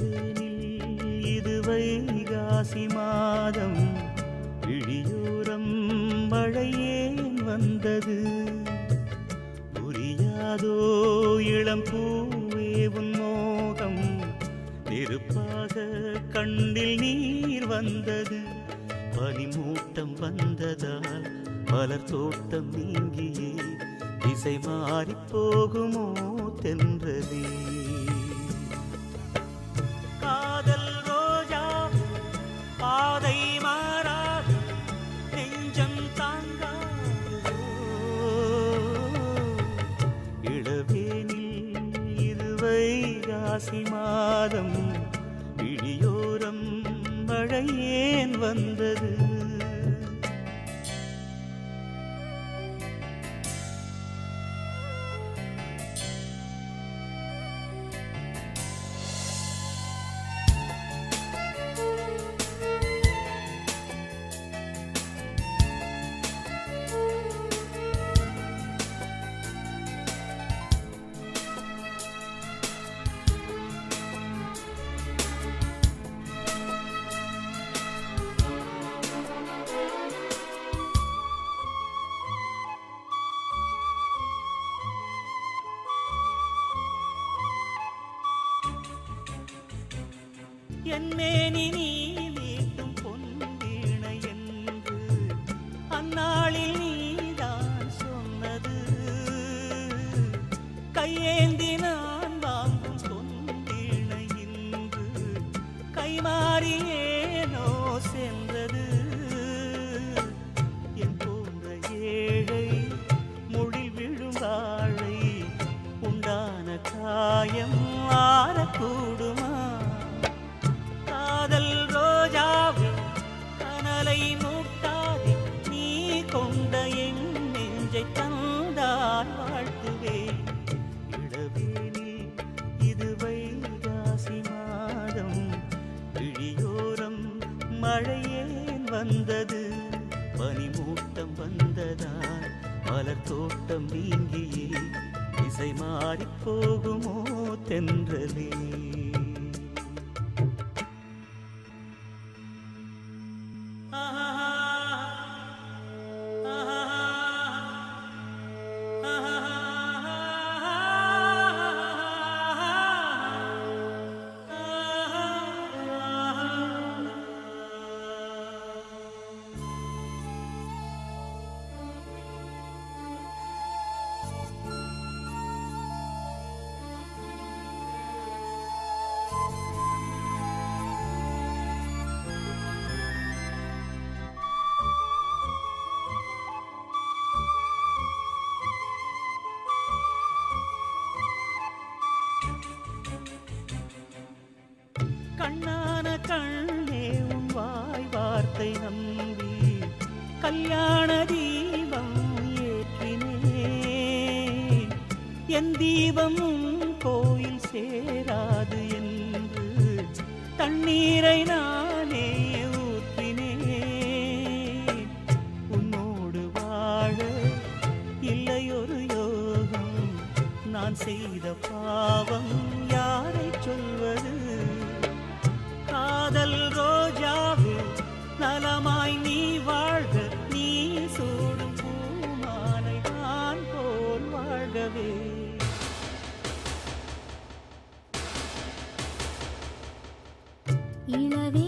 இளவேனில் இது வைகாசி மாதம் இழியூரம் மழையேன் வந்தது. புரியாதோ இளம் பூவே உன் மோகம் நெருப்பாக கண்ணில் நீர் வந்தது. பனிமூட்டம் வந்ததால் மலர் தோட்டம் நீங்கியே திசை மாறிப் போகுமோ தென்றதே மாதம் இடியோரம் ஏன் வந்தது. என்மேனி நீ மீட்டும் பொன்வீணை என்று அந்நாளில் நீதான் சொன்னது. கையேந்தி நான் வாங்கும் பொன்வீணை இன்று ஏனோ சென்றது. என் போன்ற ஏழை மொழில் விழும் வாழை உண்டான காயம் ஆறக்கூடுமா? மூட்டாதே நீ கொண்ட என் நெஞ்சை தந்தால் வாழ்த்துவேன் இளவேனில் இது வைகாசி மாதம் விழியோரம் மழையேன் வந்தது. பனிமூட்டம் வந்ததால் மலர் தோட்டம் நீங்கியே திசை மாறிப் போகுமோ தென்றலே. கல்யாண தீபம் ஏற்றினேன். என் தீபம் கோயில் சேராது என்று தண்ணீரை நானே ஊற்றினேன். உன்னோடு வாழ இல்லை யோகம் நான் செய்த பாவம் யாரை சொல்வது? காதல் ரோஜாவில் நலமாய் நீ இளவே